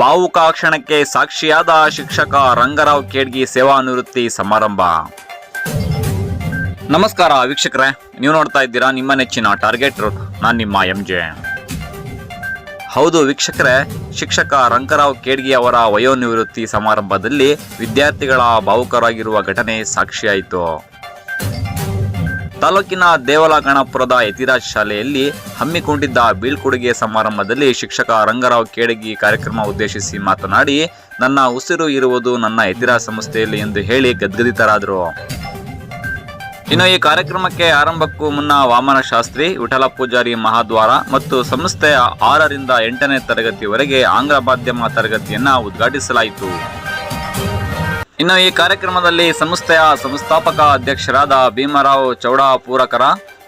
ಭಾವುಕ ಕ್ಷಣಕ್ಕೆ ಸಾಕ್ಷಿಯಾದ ಶಿಕ್ಷಕ ರಂಗರಾವ್ ಕೇಡ್ಗಿ ಸೇವಾ ನಿವೃತ್ತಿ ಸಮಾರಂಭ. ನಮಸ್ಕಾರ ವೀಕ್ಷಕರೇ, ನೀವು ನೋಡ್ತಾ ಇದ್ದೀರಾ ನಿಮ್ಮ ನೆಚ್ಚಿನ ಟಾರ್ಗೆಟ್ ನಾನು ನಿಮ್ಮ ಎಂ ಜೆ ಹೌದು ವೀಕ್ಷಕರೇ, ಶಿಕ್ಷಕ ರಂಗರಾವ್ ಕೇಡ್ಗಿ ಅವರ ವಯೋನಿವೃತ್ತಿ ಸಮಾರಂಭದಲ್ಲಿ ವಿದ್ಯಾರ್ಥಿಗಳ ಭಾವುಕರಾಗಿರುವ ಘಟನೆ ಸಾಕ್ಷಿಯಾಯಿತು. ತಾಲೂಕಿನ ದೇವಲಗಣಪುರದ ಯತಿರಾಜ್ ಶಾಲೆಯಲ್ಲಿ ಹಮ್ಮಿಕೊಂಡಿದ್ದ ಬೀಳ್ಕೊಡುಗೆ ಸಮಾರಂಭದಲ್ಲಿ ಶಿಕ್ಷಕ ರಂಗರಾವ್ ಕೇಡಗಿ ಕಾರ್ಯಕ್ರಮ ಉದ್ದೇಶಿಸಿ ಮಾತನಾಡಿ, ನನ್ನ ಉಸಿರು ಇರುವುದು ನನ್ನ ಯತಿರಾಜ್ ಸಂಸ್ಥೆಯಲ್ಲಿ ಎಂದು ಹೇಳಿ ಗದ್ಗದಿತರಾದರು. ಇನ್ನು ಈ ಕಾರ್ಯಕ್ರಮಕ್ಕೆ ಆರಂಭಕ್ಕೂ ಮುನ್ನ ವಾಮನ ಶಾಸ್ತ್ರಿ, ವಿಠಲ ಪೂಜಾರಿ ಮಹಾದ್ವಾರ ಮತ್ತು ಸಂಸ್ಥೆಯ ಆರರಿಂದ ಎಂಟನೇ ತರಗತಿವರೆಗೆ ಆಂಗ್ಲ ಮಾಧ್ಯಮ ತರಗತಿಯನ್ನು ಉದ್ಘಾಟಿಸಲಾಯಿತು. ಇನ್ನು ಈ ಕಾರ್ಯಕ್ರಮದಲ್ಲಿ ಸಂಸ್ಥೆಯ ಸಂಸ್ಥಾಪಕ ಅಧ್ಯಕ್ಷರಾದ ಭೀಮರಾವ್ ಚೌಡಾಪೂರಕರ,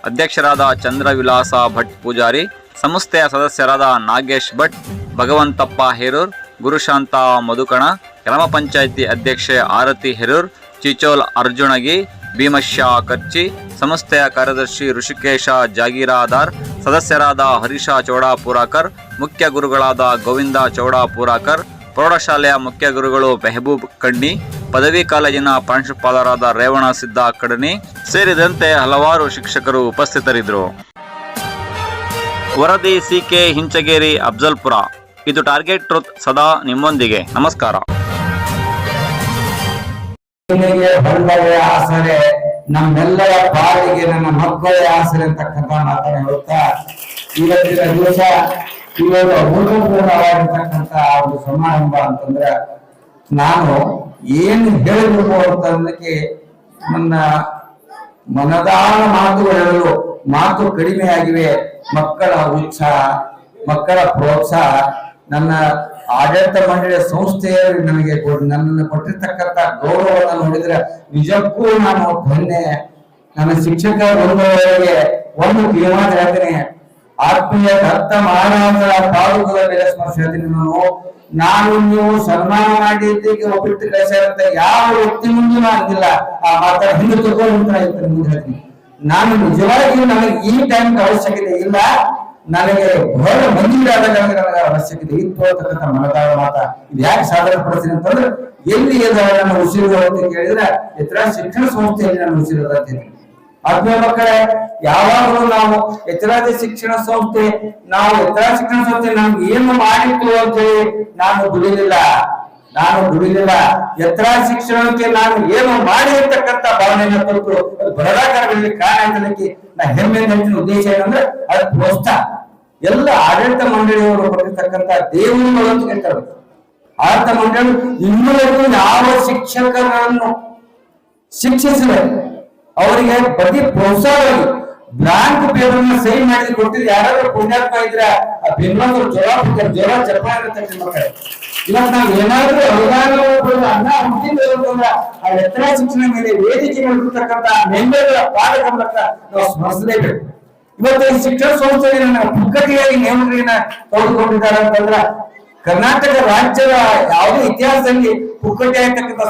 ಅಧ್ಯಕ್ಷರಾದ ಚಂದ್ರವಿಲಾಸ ಭಟ್ ಪೂಜಾರಿ, ಸಂಸ್ಥೆಯ ಸದಸ್ಯರಾದ ನಾಗೇಶ್ ಭಟ್, ಭಗವಂತಪ್ಪ ಹೇರೂರ್, ಗುರುಶಾಂತ ಮಧುಕಣ, ಗ್ರಾಮ ಪಂಚಾಯಿತಿ ಅಧ್ಯಕ್ಷೆ ಆರತಿ ಹೆರೂರ್, ಚಿಚೋಲ್ ಅರ್ಜುನಗಿ ಭೀಮಶ್ಯ ಕರ್ಚಿ, ಸಂಸ್ಥೆಯ ಕಾರ್ಯದರ್ಶಿ ಋಷಿಕೇಶ ಜಾಗೀರಾದಾರ್, ಸದಸ್ಯರಾದ ಹರೀಶ ಚೌಡಾಪುರಾಕರ್, ಮುಖ್ಯ ಗುರುಗಳಾದ ಗೋವಿಂದ ಚೌಡಾಪುರಾಕರ್ ಪ್ರೌಢಶಾಲೆಯ ಮುಖ್ಯ ಗುರುಗಳು ಮೆಹಬೂಬ್ ಕಣ್ಣಿ ಪದವಿ ಕಾಲೇಜಿನ ಪ್ರಾಂಶುಪಾಲರಾದ ರೇವಣ ಸಿದ್ದ ಕಡನಿ ಸೇರಿದಂತೆ ಹಲವಾರು ಶಿಕ್ಷಕರು ಉಪಸ್ಥಿತರಿದ್ದರು. ವರದಿ ಸಿಕೆ ಹಿಂಚಗೇರಿ, ಅಫ್ಜಲ್ಪುರ. ಇದು ಟಾರ್ಗೆಟ್ ಟ್ರುತ್ ಸದಾ ನಿಮ್ಮೊಂದಿಗೆ. ನಮಸ್ಕಾರ. ಆಸರೆ, ನಮ್ಮೆಲ್ಲರ ಪಾಲಿಗೆ ನನ್ನ ಮಕ್ಕಳ ಆಸರೆ ಅಂತಕ್ಕಂಥ ಮಾತನ್ನು ಹೇಳುತ್ತಾ ಇವತ್ತಿನ ದಿವಸ ಇವಾಗ ಅಭೂತಪೂರ್ಣವಾಗಿರ್ತಕ್ಕಂಥ ಆ ಒಂದು ಸಮಾರಂಭ ಅಂತಂದ್ರೆ ನಾನು ಏನು ಹೇಳಬೇಕು ಅಂತಂದಕ್ಕೆ ನನ್ನ ಮನದಾಳ ಮಾತುಗಳು ಮಾತು ಕಡಿಮೆ ಆಗಿವೆ ಮಕ್ಕಳ ಉತ್ಸಾಹ, ಮಕ್ಕಳ ಪ್ರೋತ್ಸಾಹ, ನನ್ನ ಆಡಳಿತ ಮಂಡಳಿಯ ಸಂಸ್ಥೆಯವರು ನನಗೆ ನನ್ನನ್ನು ಕೊಟ್ಟಿರ್ತಕ್ಕಂಥ ಗೌರವವನ್ನು ನೋಡಿದ್ರೆ ನಿಜಕ್ಕೂ ನಾನು ಧನ್ಯ. ನನ್ನ ಶಿಕ್ಷಕ ಬಂದವರಿಗೆ ಒಂದು ತೀರ್ಮಾನ ಹೇಳ್ತೀನಿ. ಆತ್ಮೀಯ ದತ್ತ ಮಹಾರಾಜರ ಪಾದುಕದ ಮೇಲೆ ಹೇಳ್ತೀನಿ ನಾನು. ನಾನು ನೀವು ಸನ್ಮಾನ ಮಾಡಿ ಒಪ್ಪಿಟ್ಟು ಕಳಿಸಿದಂತ ಯಾವ ವ್ಯಕ್ತಿ ಮುಂದೆ ಆ ಮಾತ್ರ ಹಿಂದೆ ತಗೊಂಡು ಅಂತ ಮುಂದೆ ಹೇಳ್ತೀನಿ. ನಾನು ನಿಜವಾಗಿಯೂ ನನಗೆ ಈ ಟೈಮ್ ಅವಶ್ಯಕತೆ ಇಲ್ಲ. ನನಗೆ ಬಹಳ ಮಂದಿರಾದಾಗ ನನಗೆ ಅವಶ್ಯಕತೆ ಇತ್ತು ಅಂತಕ್ಕಂಥ ಮಾತಾಡ ಮಾತ. ಇದು ಯಾಕೆ ಸಾಧನೆ ಪಡಿಸ್ತೀನಿ ಅಂತಂದ್ರೆ ಎಲ್ಲಿ ಇದೆ ನನ್ನ ಉಸಿರು ಅಂತ ಕೇಳಿದ್ರೆ ಎತ್ತರ ಶಿಕ್ಷಣ ಸಂಸ್ಥೆಯಲ್ಲಿ ನನ್ನ ಉಸಿರು ಅಂತ ಆತ್ಮೀಯ ಮಕ್ಕಳೇ, ಯಾವಾಗಲೂ ನಾವು ಎತ್ತರಾದ ಶಿಕ್ಷಣ ಸಂಸ್ಥೆ, ನಾವು ಎತ್ತರ ಶಿಕ್ಷಣ ಸಂಸ್ಥೆ ನಮ್ಗೆ ಏನು ಮಾಡಿತ್ತು ಅಂತ ಹೇಳಿ ನಾನು ದುಡಿಲಿಲ್ಲ. ನಾನು ದುಡಿಲಿಲ್ಲ. ಎತ್ತರ ಶಿಕ್ಷಣಕ್ಕೆ ನಾನು ಏನು ಮಾಡಿರ್ತಕ್ಕಂಥ ಭಾವನೆಯನ್ನು ತಂದು ಅದು ಬರದಾಕಾರಗಳಲ್ಲಿ ಕಾರಣ ಅಂತಲಿಕ್ಕೆ ನಾ ಹೆಮ್ಮೆ ನೆಚ್ಚಿನ ಉದ್ದೇಶ ಏನಂದ್ರೆ ಅದು ಪ್ರೋತ್ಸಾಹ ಎಲ್ಲ ಆಡಳಿತ ಮಂಡಳಿಯವರು ಕೊಟ್ಟಿರ್ತಕ್ಕಂಥ ದೇವರು ಅಂತ ಕೇಳ್ತಾರೆ ಆಡಳಿತ ಮಂಡಳಿ ಇನ್ನೂ ಯಾವ ಶಿಕ್ಷಕರನ್ನು ಶಿಕ್ಷಿಸಿದೆ ಅವರಿಗೆ ಬರೀ ಪ್ರೋತ್ಸಾಹವಾಗಿ ಬ್ಲಾಂಕ್ ಪೇಪರ್ ಸಹಿ ಮಾಡಿ ಕೊಟ್ಟಿದ್ದು ಯಾರಾದ್ರೂ ಪುಣ್ಯಾತ್ಮ ಇದ್ರೆ ಆ ಬೆಂಗಳೂರು ಜ್ವರ ಜ್ವರ ಚಪ್ಪಾಳೆ ಇರುತ್ತೆ ಮಕ್ಕಳೇ ಇವತ್ತು ನಾವು ಏನಾದ್ರೂ ಅನುದಾನ ಅನ್ನ ಹುಟ್ಟಿದ್ದು ಅಂತಂದ್ರೆ ಆ ಎತ್ತರ ಶಿಕ್ಷಣ ಮೇಲೆ ವೇದಿಕೆ ಮಾಡಿರ್ತಕ್ಕಂಥ ಮೆಂಬರ್ಗಳ ಪಾಠಗಳನ್ನ ನಾವು ಸ್ಮರಿಸಲೇಬೇಕು. ಇವತ್ತು ಈ ಶಿಕ್ಷಣ ಸಂಸ್ಥೆಯನ್ನು ಪುಕ್ಕಟಿಯಾಗಿ ನೇಮಕಗಳನ್ನ ತೆಗೆದುಕೊಂಡಿದ್ದಾರೆ ಅಂತಂದ್ರ, ಕರ್ನಾಟಕ ರಾಜ್ಯದ ಯಾವುದೇ ಇತಿಹಾಸದಲ್ಲಿ ಪುಕ್ಕಟಿ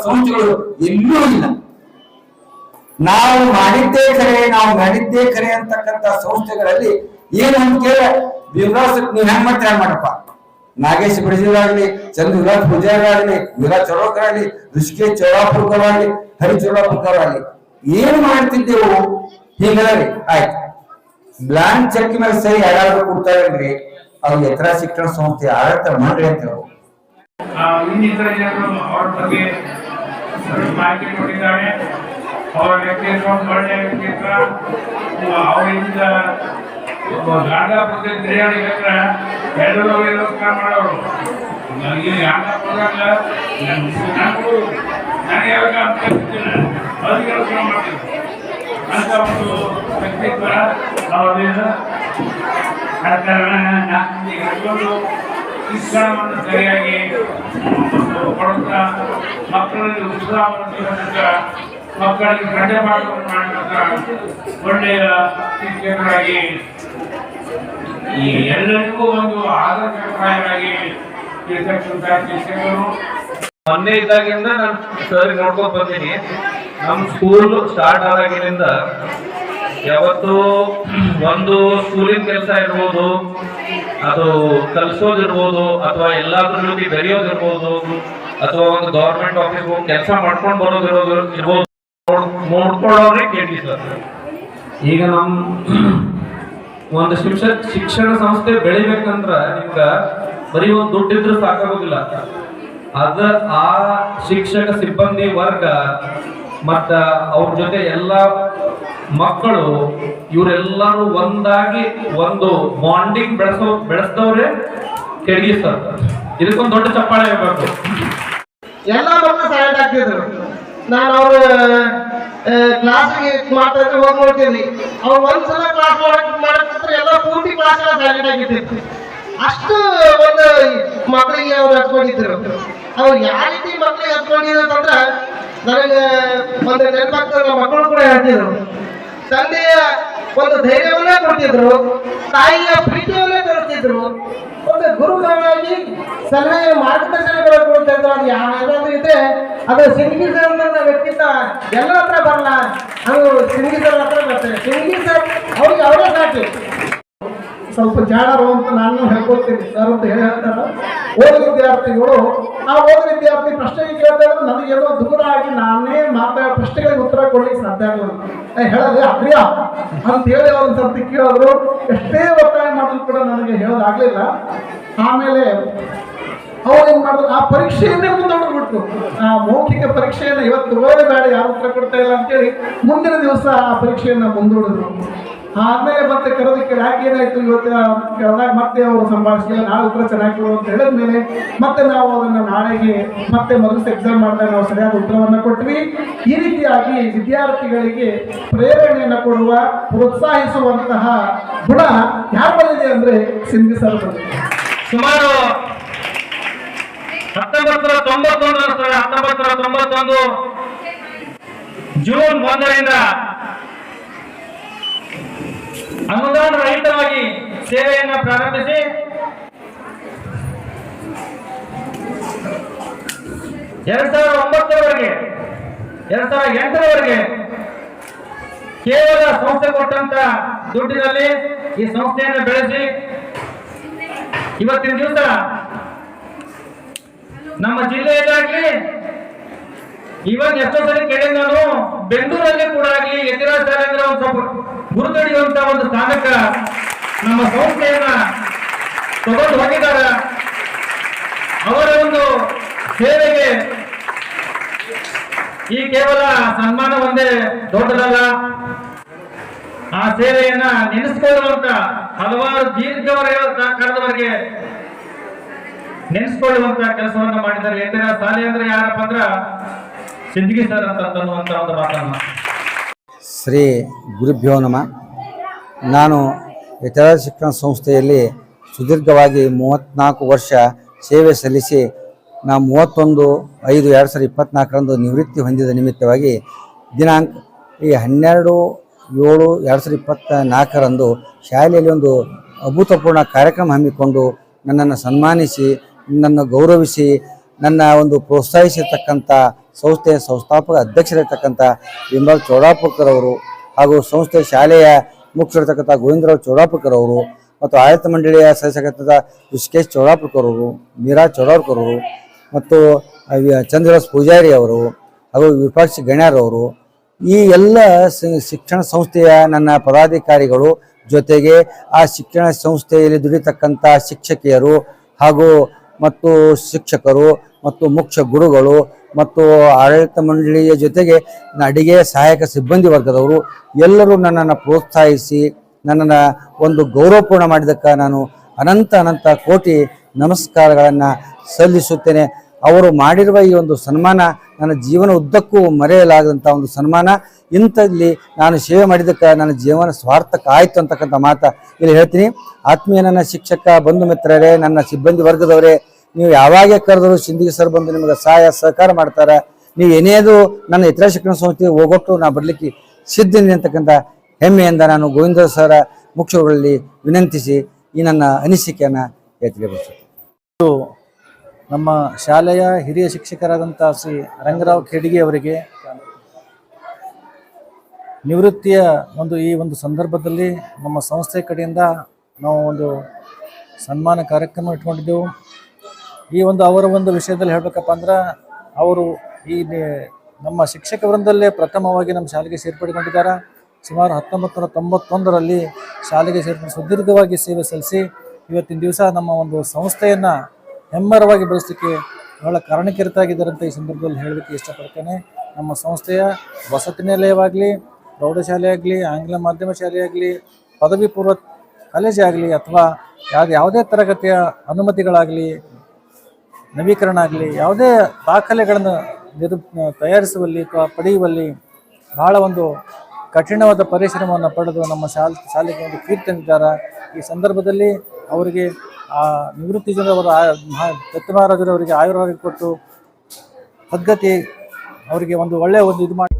ಸಂಸ್ಥೆಗಳು ಎಲ್ಲೂ ಇಲ್ಲ. ನಾವು ಮಾಡಿದ್ದೇ ಕರೆ ನಾವು ಮಾಡಿದ್ದೇ ಖರೆ ಅಂತಕ್ಕಂಥ ಸಂಸ್ಥೆಗಳಲ್ಲಿ ಏನು ಅಂತ ಕೇಳ ವಿಲಾಸ ನೀವ್ ಹೆಂಗ್ ಮಾಡ್ತೀರ ಮಾಡಪ್ಪ? ನಾಗೇಶ್ ಬಿಡಿಸಿದಾಗ್ಲಿ ಚಂದ್ರ ವಿರಾಜ್ ಪೂಜಾರಿ ಆಗ್ಲಿ ವಿರಾಜ್ ಚೌಡಕರ್ ಆಗ್ಲಿ ಋಷಿಕೇಶ್ ಚೌಡಾಪುರ್ಕರ್ ಆಗ್ಲಿ ಹರಿ ಚೌಡಾಪುರ್ಕರ್ ಆಗ್ಲಿ ಏನ್ ಮಾಡ್ತಿದ್ದೇವು ಹೀಗಾಗಿ ಆಯ್ತು. ಬ್ಲಾಂಕ್ ಚೆಕ್ ಮೇಲೆ ಸರಿ ಯಾರಾದ್ರೂ ಕೊಡ್ತಾರೇನ್ರಿ ಅದು ಎತ್ತರ ಶಿಕ್ಷಣ ಸಂಸ್ಥೆ ಆಡಳಿತ ಮಾಡ್ರಿ ಅಂತ ಆ, ಇನ್ನಿತರ ಜನರು ಅವ್ರ ಬಗ್ಗೆ ಮಾಹಿತಿ ಕೊಟ್ಟಿದ್ದಾರೆ? ಅವರ ವ್ಯಕ್ತಿತ್ವ ಒಳ್ಳೆಯ ವ್ಯಕ್ತಿತ್ವ ಅವರಿಂದ ಗಾಂಧಾಪುರದ ತಿರುಗಾಡಿ ಹತ್ರ ಎಲ್ಲರೂ ವಿರೋಧ ಮಾಡೋರು. ನನಗೆ ನಾನು ನಾನು ಯಾವಾಗ ಅದಕ್ಕೆ ಮಾಡ್ತೀನಿ ಅಂತ ಒಂದು ವ್ಯಕ್ತಿತ್ವ ಅವರಿಂದ ಆ ಕಾರಣ ನಾನು ಇಟ್ಕೊಂಡು ಶಿಕ್ಷಣವನ್ನು ಸರಿಯಾಗಿ ಕೊಡುತ್ತಾ, ಮಕ್ಕಳಲ್ಲಿ ಉತ್ಸಾಹವನ್ನು ಮಕ್ಕಳಿಗೆ ಕಂಠಪಾಠವನ್ನು ಮಾಡುತ್ತಾ ಒಳ್ಳೆಯ ಶಿಕ್ಷಕರಾಗಿ ಈ ಎಲ್ಲರಿಗೂ ಒಂದು ಆದರ್ಶಪ್ರಾಯರಾಗಿ ಇರ್ತಕ್ಕಂಥ ಶಿಕ್ಷಕರು. ಮೊನ್ನೆ ಇದ್ದಾಗಿಂದ ನಾನು ಸರ್ ನೋಡ್ಕೊಂಡು ಬಂದೀನಿ. ನಮ್ಮ ಸ್ಕೂಲ್ ಸ್ಟಾರ್ಟ್ ಆದಾಗಿನಿಂದ ಯಾವತ್ತು ಒಂದು ಸ್ಕೂಲಿನ ಕೆಲಸ ಇರ್ಬೋದು, ಅದು ಕಲಿಸೋದಿರ್ಬೋದು, ಅಥವಾ ಎಲ್ಲಾದ್ರ ಜೊತೆ ಬೆರೆಯೋದಿರ್ಬೋದು ಅಥವಾ ಒಂದು ಗೌರ್ಮೆಂಟ್ ಆಫೀಸ್ ಕೆಲಸ ಮಾಡ್ಕೊಂಡು ಬರೋದಿರೋದು ಇರ್ಬೋದು. ನೋಡ್ಕೊಳ್ಳೋರೇ ಕೇಳಿ ಸರ್. ಈಗ ನಮ್ ಒಂದು ಶಿಕ್ಷಣ ಶಿಕ್ಷಣ ಸಂಸ್ಥೆ ಬೆಳಿಬೇಕಂದ್ರ ನಿಮ್ಗ ಬರೀ ಒಂದು ದುಡ್ಡಿದ್ರೆ ಸಾಕಾಗೋದಿಲ್ಲ. ಅದ ಆ ಶಿಕ್ಷಕ ಸಿಬ್ಬಂದಿ ವರ್ಗ ಮತ್ತ ಅವ್ರ ಜೊತೆ ಎಲ್ಲ ಮಕ್ಕಳು ಇವರೆಲ್ಲರೂ ಒಂದಾಗಿ ಒಂದು ಬಾಂಡಿಂಗ್ ಬೆಳೆಸೋ ಬೆಳೆಸ್ದವ್ರೆ ಕೆಡಗಿಸ್ತಾರ ಸರ್. ಇದಕ್ಕೊಂದು ದೊಡ್ಡ ಚಪ್ಪಾಳೆ ಇರಬೇಕು ಎಲ್ಲ ಮಕ್ಕಳು ಸೈಲೆಂಟ್ ಆಗ್ತಿದ್ರು ನಾನು ಅವ್ರ ಕ್ಲಾಸ್ಗೆ ಮಾತಾಡಿದ್ರೆ ಹೋಗಿ ನೋಡ್ತೀನಿ. ಅವ್ರು ಒಂದ್ಸಲ ಕ್ಲಾಸ್ ಮಾಡಕ್ ಎಲ್ಲ ಪೂರ್ತಿ ಕ್ಲಾಸ್ ಎಲ್ಲ ಸೈಲೆಂಟ್ ಆಗಿರ್ತಿತ್ತು ಅಷ್ಟು ಒಂದು ಮಕ್ಕಳಿಗೆ ಅವ್ರು ಹಚ್ಕೊಂಡಿದ್ರು ಅವ್ರು ಯಾವ ರೀತಿ ಮಕ್ಕಳಿಗೆ ಹಚ್ಕೊಂಡಿದ್ರು ಅಂತಂದ್ರೆ, ನನಗೆ ಒಂದು ನೆನಪಾಗ್ತದೆ ಮಕ್ಕಳು ಕೂಡ ಹೇಳ್ತಿದ್ರು. ತಂದೆಯ ಒಂದು ಧೈರ್ಯವನ್ನೇ ಕೊಡ್ತಿದ್ರು, ತಾಯಿಯ ಪ್ರೀತಿಯವನ್ನೇ ತೋರಿಸ್ತಿದ್ರು. ಒಂದು ಗುರುಗಳಾಗಿ ಸಲಹೆ ಮಾರ್ಗದರ್ಶನಗಳು ಕೊಡ್ತಾ ಅದು ಯಾವ್ದಾದ್ರು ಇದ್ರೆ ಅದು ಸಿಂಗಿ ಸರ್ ವ್ಯಕ್ತಿತ್ವ ಎಲ್ಲರ ಹತ್ರ ಬರಲ್ಲ. ಅದು ಸಿಂಗಿ ಸರ್ ಹತ್ರ ಬರ್ತಾರೆ ಸಿಂಗಿ ಸರ್ ಅವ್ರಿಗೆ ಅವರೇ ಸಾಕಿ. ಸ್ವಲ್ಪ ಜಾಡರು ಅಂತ ನಾನು ಹೇಳ್ಕೊಳ್ತೀನಿ ಸರ್ ಅಂತ ಹೇಳಿ ಹೇಳ್ತಾರೆ. ಓದಿ ವಿದ್ಯಾರ್ಥಿಗಳು ಆ ಓದ ವಿದ್ಯಾರ್ಥಿ ಪ್ರಶ್ನೆಗೆ ಕೇಳ್ತಾ ಇದ್ರೆ ಏನೋ ದೂರ ಆಗಿ ನಾನೇ ಮಾತಾಡ ಪ್ರಶ್ನೆಗಳಿಗೆ ಉತ್ತರ ಕೊಡ್ಲಿಕ್ಕೆ ಸಾಧ್ಯ ಆಗಲ್ಲ. ಹೇಳದೆ ಅಗ್ರಿಯ ಅಂತ ಹೇಳಿ ಅವ್ರ ಸರ್ತಿ ಕೇಳಿದ್ರು. ಎಷ್ಟೇ ಒತ್ತಾಯ ಮಾಡಿದ್ರು ಕೂಡ ನನಗೆ ಹೇಳೋದಾಗ್ಲಿಲ್ಲ ಆಮೇಲೆ ಅವ್ರು ಏನ್ ಮಾಡಿದ್ರು? ಆ ಪರೀಕ್ಷೆಯನ್ನೇ ಮುಂದೂಡ್ಬಿಟ್ರು ಆ ಮೌಖಿಕ ಪರೀಕ್ಷೆಯನ್ನು ಇವತ್ತು ಓದಬೇಡ, ಯಾರು ಉತ್ತರ ಕೊಡ್ತಾ ಇಲ್ಲ ಅಂತೇಳಿ ಮುಂದಿನ ದಿವಸ ಆ ಪರೀಕ್ಷೆಯನ್ನ ಮುಂದೂಡಿದ್ರು. ಆದ್ಮೇಲೆ ಮತ್ತೆ ಕರೆದಕ್ಕೆ ಯಾಕೆ ಏನಾಯ್ತು? ಇವತ್ತಿನ ಕೇಳಿದಾಗ ಮತ್ತೆ ಅವರು ಸಂಭಾಷಣೆ ನಾಳೆ ಉತ್ತರ ಚೆನ್ನಾಗಿ ಕೊಡು ಅಂತ ಹೇಳಿದ ಮೇಲೆ ಮತ್ತೆ ನಾವು ಅದನ್ನ ನಾಳೆಗೆ ಮತ್ತೆ ಮೊದಲು ಎಕ್ಸಾಮ್ ಮಾಡಿದಾಗ ನಾವು ಸರಿಯಾದ ಉತ್ತರವನ್ನ ಕೊಟ್ವಿ. ಈ ರೀತಿಯಾಗಿ ವಿದ್ಯಾರ್ಥಿಗಳಿಗೆ ಪ್ರೇರಣೆಯನ್ನು ಕೊಡುವ, ಪ್ರೋತ್ಸಾಹಿಸುವಂತಹ ಗುಣ ಯಾರು ಬಂದಿದೆ ಅಂದ್ರೆ ಸಿಂಧಿ ಸರ್ ಬಂದಿದೆ ಸುಮಾರು ಹತ್ತೊಂಬತ್ತು ನೂರ ತೊಂಬತ್ತೊಂದು ಸರ್ ಹತ್ತೊಂಬತ್ತು ನೂರ ತೊಂಬತ್ತೊಂದು ಜೂನ್ ಒಂದರಿಂದ ಅನುದಾನ ರಹಿತವಾಗಿ ಸೇವೆಯನ್ನು ಪ್ರಾರಂಭಿಸಿ. ಎರಡ್ ಸಾವಿರದ ಒಂಬತ್ತರವರೆಗೆ, ಎರಡ್ ಸಾವಿರದ ಎಂಟರವರೆಗೆ ಕೇವಲ ಸಂಸ್ಥೆ ಕೊಟ್ಟಂತ ದುಡ್ಡಿನಲ್ಲಿ ಈ ಸಂಸ್ಥೆಯನ್ನು ಬೆಳೆಸಿ. ಇವತ್ತಿನ ದಿವಸ ನಮ್ಮ ಜಿಲ್ಲೆಯಲ್ಲಾಗ್ಲಿ ಇವನ್ ಎಷ್ಟೋ ಸರಿ ಕೇಳಿ ನಾನು ಬೆಂಗಳೂರಲ್ಲಿ ಕೂಡ ಆಗಲಿ ಯತಿರಾಜ್ ಶಾಲೆಂದ್ರ ಒಂದು ಸ್ವಲ್ಪ ಗುರುತಡಿಯುವಂತ ಒಂದು ಸ್ಥಾನಕ್ಕ ನಮ್ಮ ಸಂಸ್ಥೆಯನ್ನ ತಗೊಂಡು ಹೋಗಿದ್ದಾರೆ ಅವರ ಒಂದು ಸೇವೆಗೆ ಈ ಕೇವಲ ಸನ್ಮಾನ ಒಂದೇ ದೊಡ್ಡದಲ್ಲ. ಆ ಸೇವೆಯನ್ನ ನೆನೆಸ್ಕೊಳ್ಳುವಂತ ಹಲವಾರು ದೀರ್ಘವರೆಗೆ ನೆನೆಸ್ಕೊಳ್ಳುವಂತ ಕೆಲಸವನ್ನ ಮಾಡಿದ್ದಾರೆ. ಎಂದಿನ ಶಾಲೆ ಅಂದ್ರೆ ಯಾರಪ್ಪ ಅಂದ್ರ ಸಿಂದಗಿ ಸರ್ ಅಂತ ಒಂದು ಮಾತನ್ನ. ಶ್ರೀ ಗುರುಭ್ಯೋ ನಮ. ನಾನು ಇತರ ಶಿಕ್ಷಣ ಸಂಸ್ಥೆಯಲ್ಲಿ ಸುದೀರ್ಘವಾಗಿ ಮೂವತ್ತ್ನಾಲ್ಕು ವರ್ಷ ಸೇವೆ ಸಲ್ಲಿಸಿ ನಾ ಮೂವತ್ತೊಂದು ಐದು ಎರಡು ಸಾವಿರದ ಇಪ್ಪತ್ತ್ನಾಲ್ಕರಂದು ನಿವೃತ್ತಿ ಹೊಂದಿದ ನಿಮಿತ್ತವಾಗಿ ದಿನಾಂಕ ಈ ಹನ್ನೆರಡು ಏಳು ಎರಡು ಸಾವಿರದ ಇಪ್ಪತ್ತ ನಾಲ್ಕರಂದು ಶಾಲೆಯಲ್ಲಿ ಒಂದು ಅಭೂತಪೂರ್ಣ ಕಾರ್ಯಕ್ರಮ ಹಮ್ಮಿಕೊಂಡು ನನ್ನನ್ನು ಸನ್ಮಾನಿಸಿ, ನನ್ನನ್ನು ಗೌರವಿಸಿ, ನನ್ನ ಒಂದು ಪ್ರೋತ್ಸಾಹಿಸಿರ್ತಕ್ಕಂಥ ಸಂಸ್ಥೆಯ ಸಂಸ್ಥಾಪಕ ಅಧ್ಯಕ್ಷರಿರ್ತಕ್ಕಂಥ ಬಿಂಬಲ್ ಚೌಡಾಪುರ್ಕರವರು ಹಾಗೂ ಸಂಸ್ಥೆ ಶಾಲೆಯ ಮುಖ್ಯರಿರ್ತಕ್ಕಂಥ ಗೋವಿಂದರಾವ್ ಚೌಡಾಪುರ್ಕರವರು ಮತ್ತು ಆಯತ ಮಂಡಳಿಯ ಸದಸ್ಯರಾಗಿರ್ತಕ್ಕಂಥ ಋಷಿಕೇಶ್ ಚೌಡಾಪುರ್ಕರವರು ಮೀರಾ ಚೌಡಾಪುರ್ಕರವರು ಮತ್ತು ಚಂದ್ರದಾಸ್ ಪೂಜಾರಿ ಅವರು ಹಾಗೂ ವಿಪಕ್ಷ ಗಣ್ಯರವರು ಈ ಎಲ್ಲ ಶಿಕ್ಷಣ ಸಂಸ್ಥೆಯ ನನ್ನ ಪದಾಧಿಕಾರಿಗಳು ಜೊತೆಗೆ ಆ ಶಿಕ್ಷಣ ಸಂಸ್ಥೆಯಲ್ಲಿ ದುಡಿತಕ್ಕಂಥ ಶಿಕ್ಷಕಿಯರು ಹಾಗೂ ಮತ್ತು ಶಿಕ್ಷಕರು ಮತ್ತು ಮುಖ್ಯ ಗುರುಗಳು ಮತ್ತು ಆಡಳಿತ ಮಂಡಳಿಯ ಜೊತೆಗೆ ಅಡಿಗೆ ಸಹಾಯಕ ಸಿಬ್ಬಂದಿ ವರ್ಗದವರು ಎಲ್ಲರೂ ನನ್ನನ್ನು ಪ್ರೋತ್ಸಾಹಿಸಿ ನನ್ನನ್ನು ಒಂದು ಗೌರವಪೂರ್ಣ ಮಾಡಿದಕ್ಕೆ ನಾನು ಅನಂತ ಅನಂತ ಕೋಟಿ ನಮಸ್ಕಾರಗಳನ್ನು ಸಲ್ಲಿಸುತ್ತೇನೆ. ಅವರು ಮಾಡಿರುವ ಈ ಒಂದು ಸನ್ಮಾನ ನನ್ನ ಜೀವನ ಉದ್ದಕ್ಕೂ ಮರೆಯಲಾಗದಂಥ ಒಂದು ಸನ್ಮಾನ. ಇಂಥಲ್ಲಿ ನಾನು ಸೇವೆ ಮಾಡಿದ್ದಕ್ಕೆ ನನ್ನ ಜೀವನ ಸ್ವಾರ್ಥಕ್ಕೆ ಆಯಿತು ಅಂತಕ್ಕಂಥ ಮಾತು ಇಲ್ಲಿ ಹೇಳ್ತೀನಿ. ಆತ್ಮೀಯ ನನ್ನ ಶಿಕ್ಷಕ, ಬಂಧು ಮಿತ್ರರೇ, ನನ್ನ ಸಿಬ್ಬಂದಿ ವರ್ಗದವರೇ ನೀವು ಯಾವಾಗ ಕರೆದರೂ ಸಿಂಧಿಗೆ ಸರ್ ಬಂದು ನಿಮಗೆ ಸಹಾಯ, ಸಹಕಾರ ಮಾಡ್ತಾರೆ. ನೀವು ಏನೇದು ನನ್ನ ಇತರ ಶಿಕ್ಷಣ ಸಂಸ್ಥೆಗೆ ಹೋಗೊಟ್ಟು ನಾ ಬರಲಿಕ್ಕೆ ಸಿದ್ಧನಿ ಅಂತಕ್ಕಂಥ ಹೆಮ್ಮೆಯಿಂದ ನಾನು ಗೋವಿಂದ ಸರ ಮುಖ್ಯಗಳಲ್ಲಿ ವಿನಂತಿಸಿ ಈ ನನ್ನ ಅನಿಸಿಕೆಯನ್ನು ಎತ್ತಿಗೆ ನಮ್ಮ ಶಾಲೆಯ ಹಿರಿಯ ಶಿಕ್ಷಕರಾದಂಥ ಶ್ರೀ ರಂಗರಾವ್ ಖೇಡಿಗೆ ಅವರಿಗೆ ನಿವೃತ್ತಿಯ ಒಂದು ಈ ಒಂದು ಸಂದರ್ಭದಲ್ಲಿ ನಮ್ಮ ಸಂಸ್ಥೆ ಕಡೆಯಿಂದ ನಾವು ಒಂದು ಸನ್ಮಾನ ಕಾರ್ಯಕ್ರಮ ಇಟ್ಕೊಂಡಿದ್ದೆವು. ಈ ಒಂದು ಅವರ ಒಂದು ವಿಷಯದಲ್ಲಿ ಹೇಳಬೇಕಪ್ಪ ಅಂದ್ರೆ ಅವರು ಈ ನಮ್ಮ ಶಿಕ್ಷಕ ವೃಂದಲ್ಲೇ ಪ್ರಥಮವಾಗಿ ನಮ್ಮ ಶಾಲೆಗೆ ಸೇರ್ಪಡೆಗೊಂಡಿದ್ದಾರೆ. ಸುಮಾರು ಹತ್ತೊಂಬತ್ತು ನೂರ ತೊಂಬತ್ತೊಂದರಲ್ಲಿ ಶಾಲೆಗೆ ಸೇರ್ಪಡೆ, ಸುದೀರ್ಘವಾಗಿ ಸೇವೆ ಸಲ್ಲಿಸಿ ಇವತ್ತಿನ ದಿವಸ ನಮ್ಮ ಒಂದು ಸಂಸ್ಥೆಯನ್ನು ಹೆಮ್ಮರವಾಗಿ ಬೆಳೆಸಲಿಕ್ಕೆ ಬಹಳ ಕಾರಣಕರ್ತರಾಗಿದ್ದಾರೆ ಅಂತ ಈ ಸಂದರ್ಭದಲ್ಲಿ ಹೇಳಲಿಕ್ಕೆ ಇಷ್ಟಪಡ್ತೇನೆ. ನಮ್ಮ ಸಂಸ್ಥೆಯ ವಸತಿ ನಿಲಯವಾಗಲಿ ಪ್ರೌಢಶಾಲೆಯಾಗಲಿ ಆಂಗ್ಲ ಮಾಧ್ಯಮ ಶಾಲೆ ಆಗಲಿ, ಪದವಿ ಪೂರ್ವ ಕಾಲೇಜೇ ಆಗಲಿ ಅಥವಾ ಯಾವ್ದು ಯಾವುದೇ ತರಗತಿಯ ಅನುಮತಿಗಳಾಗಲಿ ನವೀಕರಣ ಆಗಲಿ, ಯಾವುದೇ ದಾಖಲೆಗಳನ್ನು ನಿರು, ತಯಾರಿಸುವಲ್ಲಿ ಅಥವಾ ಪಡೆಯುವಲ್ಲಿ ಬಹಳ ಒಂದು ಕಠಿಣವಾದ ಪರಿಶ್ರಮವನ್ನು ಪಡೆದು ನಮ್ಮ ಶಾಲೆ, ಶಾಲೆಗೆ ಒಂದು ಕೀರ್ತಿ ಈ ಸಂದರ್ಭದಲ್ಲಿ ಅವರಿಗೆ ಆ ನಿವೃತ್ತಿ ಜನರವರ ಮಹಾ ಅವರಿಗೆ ಆಯುರ್ವೇದ ಕೊಟ್ಟು, ಪದ್ಧತಿ ಅವರಿಗೆ ಒಂದು ಒಳ್ಳೆಯ ಒಂದು ಇದು ಮಾಡಿ